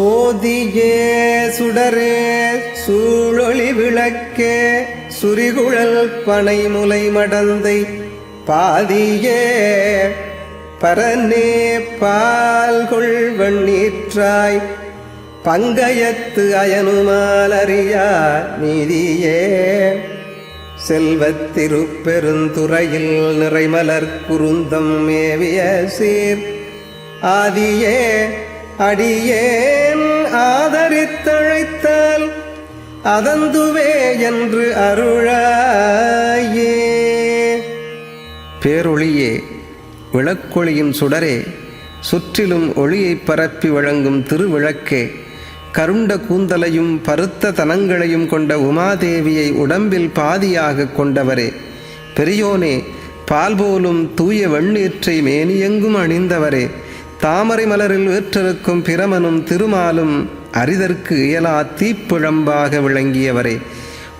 சோதியே சுடரே சூழொளி விளக்கே சுரிகுழல் பனைமுலை மடந்தை பாதியே. பரனே பால்கொள் வெண்ணீற்றாய் பங்கயத்து அயனுமாலறியா நீதியே. செல்வத்திருப்பெருந்துறையில் நிறைமலர் குருந்தம் மேவிய சீர் ஆதியே அடியே. ஆதரித்தழைத்தால் அதந்துவே என்று அருளாயே. பேரொளியே விளக்கொளியின் சுடரே சுற்றிலும் ஒளியைப் பரப்பி வழங்கும் திருவிளக்கே கருண்ட கூந்தலையும் பருத்த தனங்களையும் கொண்ட உமாதேவியை உடம்பில் பாதியாக கொண்டவரே. பெரியோனே பால் போலும் தூய வெண்ணீற்றை மேனியெங்கும் அணிந்தவரே. தாமரை மலரில் வேற்றிருக்கும் பிரமனும் திருமாலும் அரிதற்கு இயலா தீப்பிழம்பாக விளங்கியவரே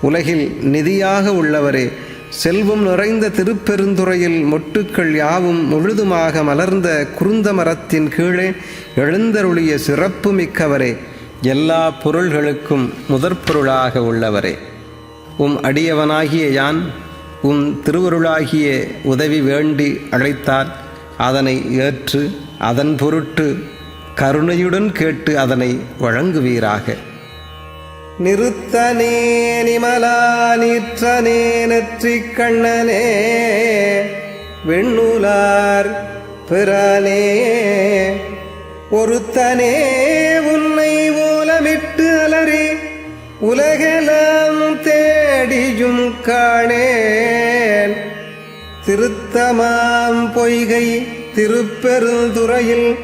உலகில் நிதியாக உள்ளவரே செல்வம் நிறைந்த திருப்பெருந்துறையில் மொட்டுக்கள் யாவும் முழுதுமாக மலர்ந்த குருந்த மரத்தின் கீழே எழுந்தருளிய சிறப்பு மிக்கவரே எல்லா பொருள்களுக்கும் முதற்பொருளாக உள்ளவரே. உம் அடியவனாகிய யான் உம் திருவருளாகிய உதவி வேண்டி அழைத்தால் அதனை ஏற்று அதன் பொருட்டு கருணையுடன் கேட்டு அதனை வழங்குவீராக. நிறுத்தனே நிமலா நிற்றனே நெற்றிக் கண்ணனே வெண்ணுலார் பிறனே. ஒருத்தனே உன்னை ஓலமிட்டு அலறி உலகெல்லாம் தேடியும் காணேன். திருத்தமாம் பொய்கை திருப்பெருந்துறையில்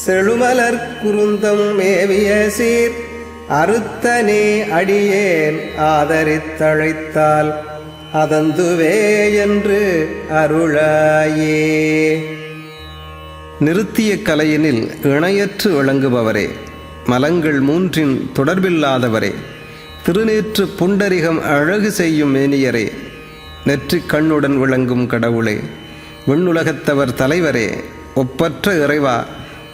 செழுமலர் குருந்தம் மேவிய சீர். அறுத்தனே அடியேன் ஆதரித்தழைத்தால் அதந்துவே என்று அருளாயே. நிறுத்திய கலையினில் இணையற்று விளங்குபவரே மலங்கள் மூன்றின் தொடர்பில்லாதவரே திருநேற்று புண்டரிகம் அழகு செய்யும் மேனியரே நெற்றி கண்ணுடன் விளங்கும் கடவுளே விண்ணுலகத்தவர் தலைவரே ஒப்பற்ற இறைவா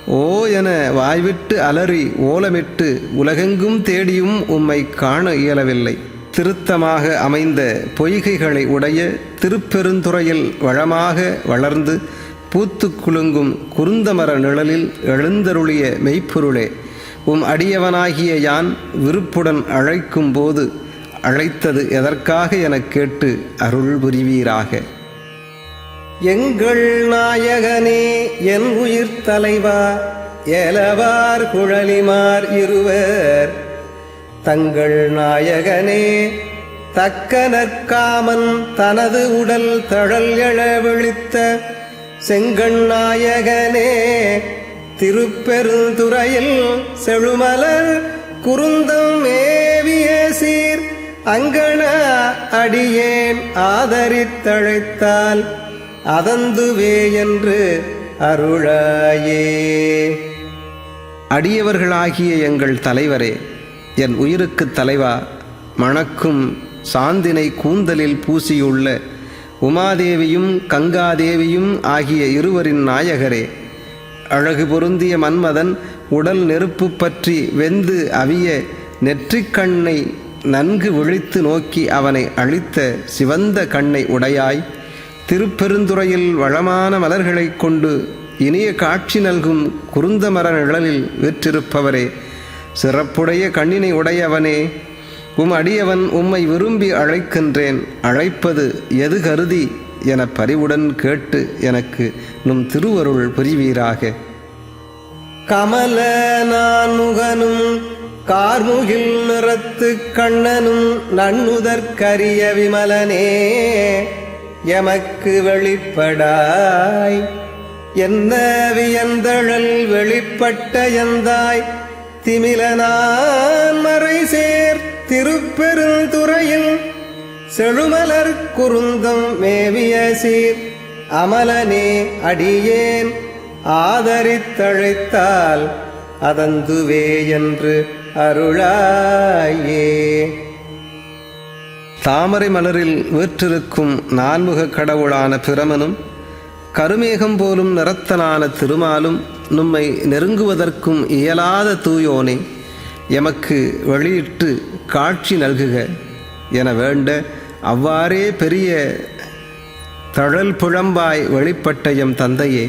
ஓ என வாய்விட்டு அலறி ஓலமிட்டு உலகெங்கும் தேடியும் உம்மை காண இயலவில்லை. திருத்தமாக அமைந்த பொய்கைகளை உடைய திருப்பெருந்துறையில் வளமாக வளர்ந்து பூத்து குலுங்கும் குருந்தமர நிழலில் எழுந்தருளிய மெய்ப்பொருளே உம் அடியவனாகிய யான் விருப்புடன் அழைக்கும் போது அழைத்தது எதற்காக எனக் கேட்டு அருள் புரிவீராக. எங்கள் நாயகர் என் உயிர் தலைவா ஏலவார் குழலிமார் இருவர். தங்கள் நாயகனே தக்க நற்காமன் தனது உடல் தழல் எழ விழித்த செங்கண் நாயகனே திருப்பெருந்துறையில் செழுமலர் குருந்தம் மேவிய சீர் அங்கன அடியேன் ஆதரித்தழைத்தால் அதந்துவே என்று அருளாயே. அடியவர்களாகிய எங்கள் தலைவரே என் உயிருக்கு தலைவா மணக்கும் சாந்தினை கூந்தலில் பூசியுள்ள உமாதேவியும் கங்காதேவியும் ஆகிய இருவரின் நாயகரே அழகு பொருந்திய மன்மதன் உடல் நெருப்பு பற்றி வெந்து அவிய நெற்றிக்கண்ணை நன்கு விழித்து நோக்கி அவனை அழித்த சிவந்த கண்ணை உடையாய் திருப்பெருந்துறையில் வளமான மலர்களைக் கொண்டு இனிய காட்சி நல்கும் குருந்தமர நிழலில் வெற்றிருப்பவரே சிறப்புடைய கண்ணினை உடையவனே உம் அடியவன் உம்மை விரும்பி அழைக்கின்றேன். அழைப்பது எது கருதி? என பரிவுடன் கேட்டு எனக்கு நும் திருவருள் புரிவீராக. கமல நான்முகனும் கார்முகில் நிறத்து கண்ணனும் நன்னுதற்கரிய விமலனே எமக்கு வெளிப்படாய். என்ன வியந்தழல் வெளிப்பட்ட எந்தாய். திமிலனான் மறை சேர் திருப்பெருந்துறையில் செழுமலர் குருந்தம் மேவிய சீர். அமலனே அடியேன் ஆதரித்தழைத்தால் அதந்துவே என்று அருளாயே. தாமரை மலரில் வீற்றிருக்கும் நான்முக கடவுளான பிரமனும் கருமேகம் போலும் நிறத்தனான திருமாலும் நம்மை நெருங்குவதற்கும் இயலாத தூயோனே எமக்கு வெளியிட்டு காட்சி நல்குக என வேண்ட அவ்வாறே பெரிய தழல் புழம்பாய் வெளிப்பட்ட எம் தந்தையே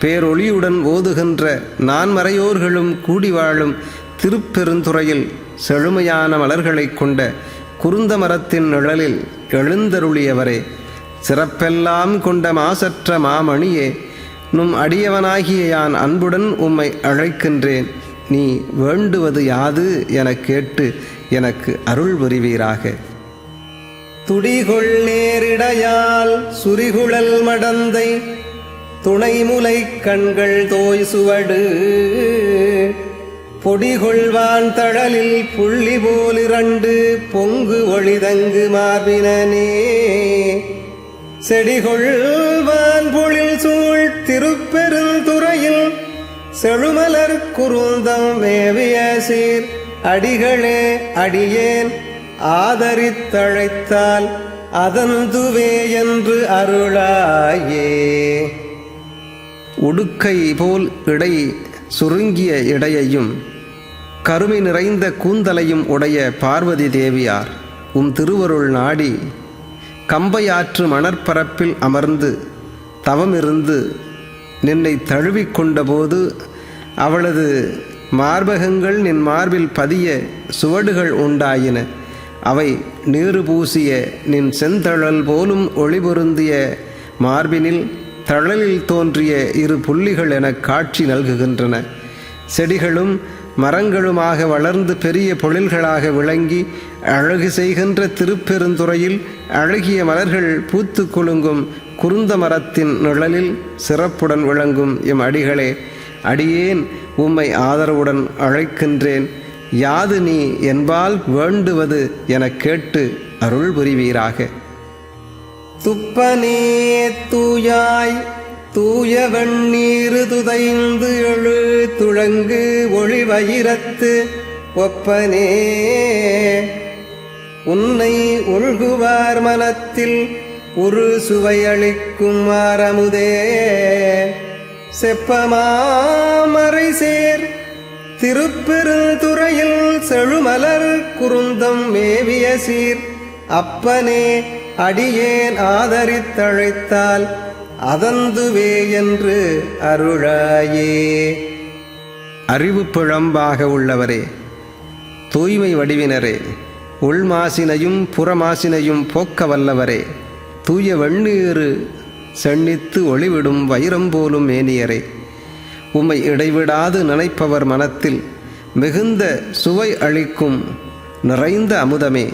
பேரொளியுடன் ஓதுகின்ற நான்மறையோர்களும் கூடி வாழும் திருப்பெருந்துறையில் செழுமையான மலர்களைக் கொண்ட குருந்த மரத்தின் நிழலில் எழுந்தருளியவரே சிறப்பெல்லாம் கொண்ட மாசற்ற மாமணியே நும் அடியவனாகிய யான் அன்புடன் உம்மை அழைக்கின்றேன். நீ வேண்டுவது யாது எனக் கேட்டு எனக்கு அருள் புரிவீராக. துடிகொள் நேரிடையால் சுரிகுழல் மடந்தை துணைமுலை கண்கள் தோய் சுவடு. பொடிகொள்வான் தழலில் புள்ளி போலிரண்டு பொங்கு ஒளிதங்கு மார்பினனே. செடிகொள்வான் பொழில் சூழ் திருப்பெருந்துறையில் செழுமலர் குருந்தம் மேவிய சீர். அடிகளே அடியேன் ஆதரித்தழைத்தால் அதந்துவே என்று அருளாயே. உடுக்கை போல் இடை சுருங்கிய இடையையும் கருமை நிறைந்த கூந்தலையும் உடைய பார்வதி தேவியார் உம் திருவருள் நாடி கம்பையாற்று மணற்பரப்பில் அமர்ந்து தவமிருந்து நின்னை தழுவிக்கொண்டபோது அவளது மார்பகங்கள் நின் மார்பில் பதிய சுவடுகள் உண்டாயின. அவை நீறு பூசிய நின் செந்தழல் போலும் ஒளிபொருந்திய மார்பினில் தழலில் தோன்றிய இரு புள்ளிகள் என காட்சி நல்குகின்றன. செடிகளும் மரங்களுமாக வளர்ந்து பெரிய பொழில்களாக விளங்கி அழகு செய்கின்ற திருப்பெருந்துறையில் அழகிய மலர்கள் பூத்து குலுங்கும் குருந்த மரத்தின் நிழலில் சிறப்புடன் விளங்கும் எம் அடிகளே. அடியேன் உம்மை ஆதரவுடன் அழைக்கின்றேன். யாது நீ என்பால் வேண்டுவது எனக் கேட்டு அருள் புரிவீராக. துப்பனே தூயாய் தூய வெண்ணீரு துதைந்து எழு துளங்கு ஒளிவயிரத்து ஒப்பனே. உன்னை ஒழுகுவார் மனத்தில் உரு சுவையளிக்கும் ஆரமுதே. செப்பமாமறை சேர் திருப்பெருந்துறையில் செழுமலர் குருந்தம் மேவிய சீர். அப்பனே அடியேன் ஆதரித்தழைத்தால் அதந்துவே என்று அருளாயே. அறிவு பிழம்பாக உள்ளவரே தூய்மை வடிவினரே உள்மாசினையும் புறமாசினையும் போக்க வல்லவரே தூய வெண்ணீரு சென்னித்து ஒளிவிடும் வைரம் போலும் மேனியரே. உம்மை இடைவிடாது நினைப்பவர் மனத்தில் மிகுந்த சுவை அளிக்கும் நிறைந்த அமுதமே.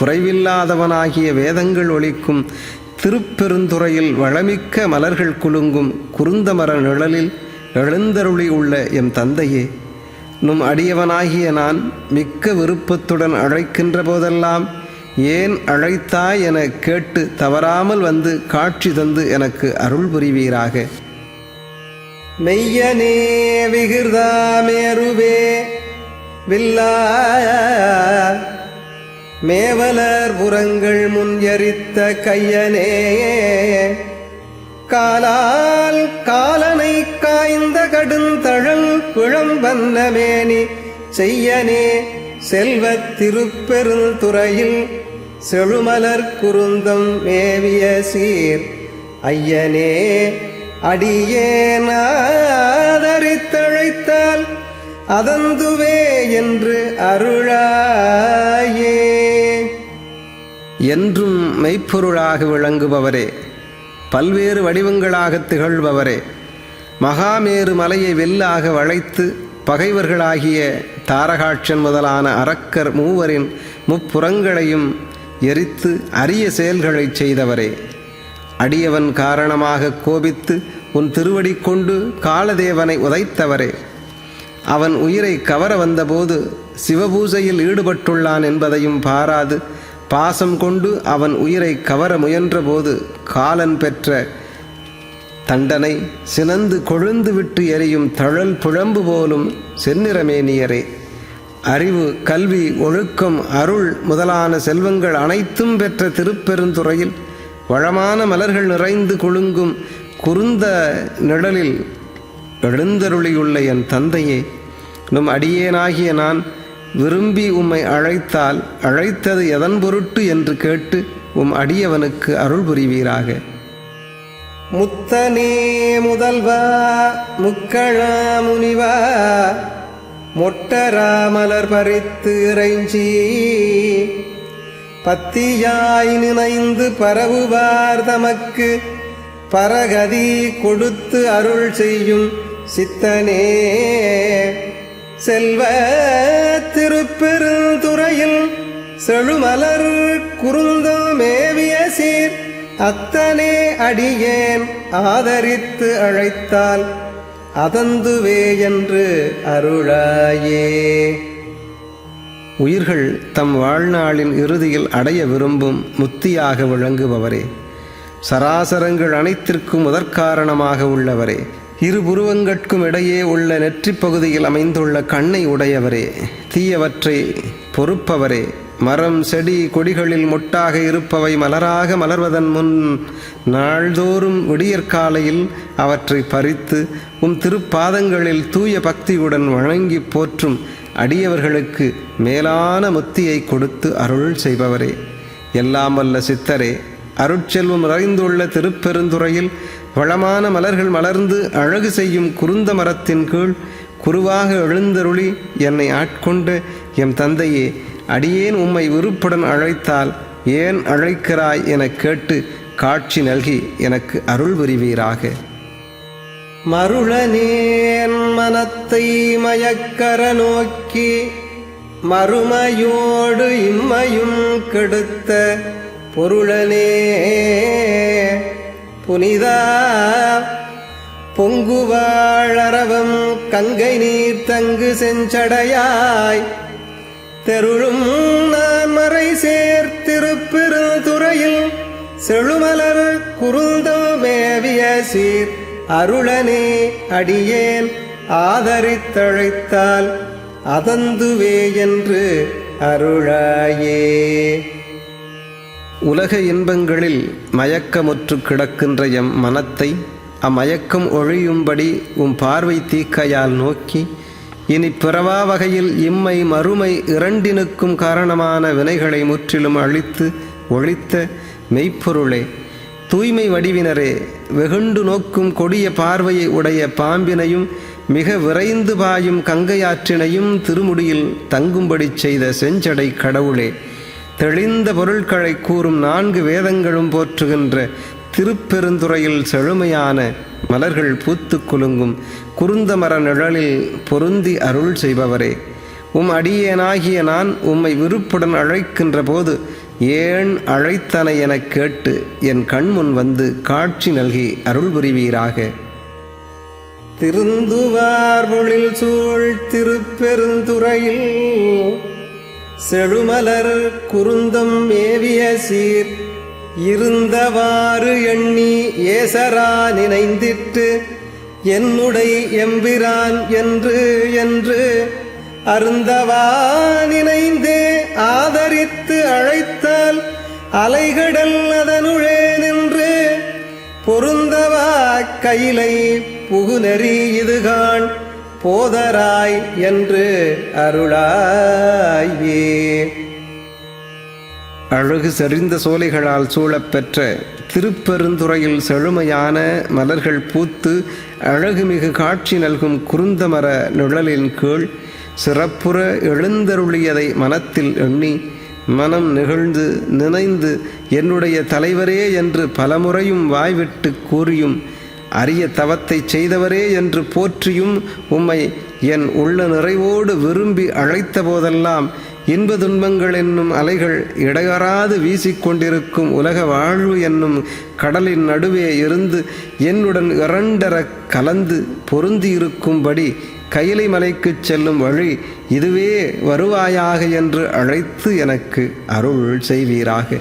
குறைவில்லாதவனாகிய வேதங்கள் ஒழிக்கும் திருப்பெருந்துறையில் வளமிக்க மலர்கள் குலுங்கும் குருந்தமர நிழலில் எழுந்தருளி உள்ள எம் தந்தையே நும் அடியவனாகிய நான் மிக்க விருப்பத்துடன் அழைக்கின்ற போதெல்லாம் ஏன் அழைத்தாய் என கேட்டு தவறாமல் வந்து காட்சி தந்து எனக்கு அருள் புரிவீராக. மெய்யனே விகிர்தாமேருவே வில்லா மேவலர் புறங்கள் முன் எரித்த கையனே காலால் கால காய்ந்த கடுந்தழல் குழம்பன்ன செய்யனே செல்வத் திருப்பெருந்துறையில் செழுமலர் குருந்தம் மேவிய சீர். ஐயனே அடியேனாதரித்தழைத்தால் அதந்துவே என்று அருளாயே. என்றும் மெய்ப்பொருளாக விளங்குபவரே பல்வேறு வடிவங்களாக திகழ்பவரே மகாமேரு மலையை வெல்லாக வளைத்து பகைவர்களாகிய தாரகாட்சன் முதலான அரக்கர் மூவரின் முப்புறங்களையும் எரித்து அரிய செயல்களைச் செய்தவரே. அடியவன் காரணமாக கோபித்து உன் திருவடி கொண்டு காலதேவனை உதைத்தவரே. அவன் உயிரை கவர வந்தபோது சிவபூஜையில் ஈடுபட்டுள்ளான் என்பதையும் பாராது. பாசம் கொண்டு அவன் உயிரை கவர முயன்றபோது காலன் பெற்ற தண்டனை சினந்து கொழுந்து விட்டு எரியும் தழல் புழம்பு போலும் செந்நிறமேனியரே அறிவு கல்வி ஒழுக்கம் அருள் முதலான செல்வங்கள் அனைத்தும் பெற்ற திருப்பெருந்துறையில் வளமான மலர்கள் நிறைந்து குலுங்கும் குறுந்த நிழலில் எழுந்தருளியுள்ள என் தந்தையே நும் அடியேனாகிய நான் விரும்பி உம்மை அழைத்தால் அழைத்தது எதன் பொருட்டு என்று கேட்டு உம் அடியவனுக்கு அருள் புரிவீராக. முத்தனே முதல்வா முக்கழா முனிவா மொட்டராமலர் பறித்து இறைஞ்சி. பத்தியாய் நினைந்து பரவுவார் தமக்கு பரகதி கொடுத்து அருள் செய்யும் சித்தனே. செல்வ திருப்பெருந்துறையில் செழுமலர் குறுந்தம் சீர் அத்தனே அடியேன் ஆதரித்து அழைத்தால் அதந்துவே என்று அருளாயே. உயிர்கள் தம் வாழ்நாளின் இறுதியில் அடைய விரும்பும் முத்தியாக விளங்குபவரே. சராசரங்கள் அனைத்திற்கும் முதற்காரணமாக உள்ளவரே. இரு புருவங்கட்கும் இடையே உள்ள நெற்றிப் பகுதியில் அமைந்துள்ள கண்ணை உடையவரே. தீயவற்றை பொறுப்பவரே. மரம் செடி கொடிகளில் மொட்டாக இருப்பவை மலராக மலர்வதன் முன் நாள்தோறும் விடியற்காலையில் அவற்றை பறித்து உம் திருப்பாதங்களில் தூய பக்தியுடன் வணங்கி போற்றும் அடியவர்களுக்கு மேலான முத்தியை கொடுத்து அருள் செய்பவரே. எல்லாம் வல்ல சித்தரே அருட்செல்வம் நிறைந்துள்ள திருப்பெருந்துறையில் வளமான மலர்கள் மலர்ந்து அழகு செய்யும் குருந்த மரத்தின் கீழ் குருவாக எழுந்தருளி என்னை ஆட்கொண்ட எம் தந்தையே அடியேன் உம்மை விருப்புடன் அழைத்தால் ஏன் அழைக்கிறாய் எனக் கேட்டு காட்சி நல்கி எனக்கு அருள் புரிவீராக. மருளனேன் மனத்தை மயக்கர நோக்கி மறுமையோடு இம்மையும் கெடுத்த பொருளனே. புனிதா பொங்குவாழரவம் கங்கை நீர் தங்கு செஞ்சடையாய். தெருளும் நான் மறை சேர்த்திருப்பெருந்துறையில் செழுமலர் குருந்தமேவிய சீர். அருளனே அடியேன் ஆதரித்தழைத்தால் அதந்துவே என்று அருளாயே. உலக இன்பங்களில் மயக்கமுற்று கிடக்கின்ற எம் மனத்தை அம்மயக்கம் ஒழியும்படி உம் பார்வை தீக்கையால் நோக்கி இனி பிறவா வகையில் இம்மை மறுமை இரண்டினுக்கும் காரணமான வினைகளை முற்றிலும் அழித்து ஒழித்த மெய்ப்பொருளே தூய்மை வடிவினரே வெகுண்டு நோக்கும் கொடிய பார்வையை உடைய பாம்பினையும் மிக விரைந்து பாயும் கங்கையாற்றினையும் திருமுடியில் தங்கும்படி செய்த செஞ்சடை கடவுளே தெளிந்த பொருட்களை கூறும் நான்கு வேதங்களும் போற்றுகின்ற திருப்பெருந்துறையில் செழுமையான மலர்கள் பூத்து குலுங்கும் குருந்தமர நிழலில் பொருந்தி அருள் செய்பவரே. உம் அடியேனாகிய நான் உம்மை விருப்புடன் அழைக்கின்ற போது ஏன் அழைத்தனை எனக் கேட்டு என் கண்முன் வந்து காட்சி நல்கி அருள் புரிவீராக. திருந்துவார் பொழில் சூழ் திருப்பெருந்துறையில் செழுமலர் குருந்தம் மேவிய சீர் இருந்தவாறு எண்ணி ஏசரா நினைந்திட்டு என்னுடை எம்பிரான் என்று என்று அருந்தவா நினைந்தே ஆதரித்து அழைத்தால் அலைகடல் அதனுழே நின்று பொருந்தவா கையிலை புகுநெறி இதுகான் போதராய் என்று அருளாயே. அழகு செறிந்த சோலைகளால் சூழப்பெற்ற திருப்பெருந்துறையில் செழுமையான மலர்கள் பூத்து அழகுமிகு காட்சி நல்கும் குருந்தமர நிழலின் கீழ் சிறப்புற எழுந்தருளியதை மனத்தில் எண்ணி மனம் நிகழ்ந்து நினைந்து என்னுடைய தலைவரே என்று பலமுறையும் வாய்விட்டு கூறியும் அரிய தவத்தை செய்தவரே என்று போற்றியும் உம்மை என் உள்ள நிறைவோடு விரும்பி அழைத்த போதெல்லாம் இன்ப துன்பங்கள் என்னும் அலைகள் இடையறாது வீசிக்கொண்டிருக்கும் உலக வாழ்வு என்னும் கடலின் நடுவே இருந்து என்னுடன் இரண்டர கலந்து பொருந்தியிருக்கும்படி கைலை மலைக்குச் செல்லும் வழி இதுவே வருவாயாக என்று அழைத்து எனக்கு அருள் செய்வீராக.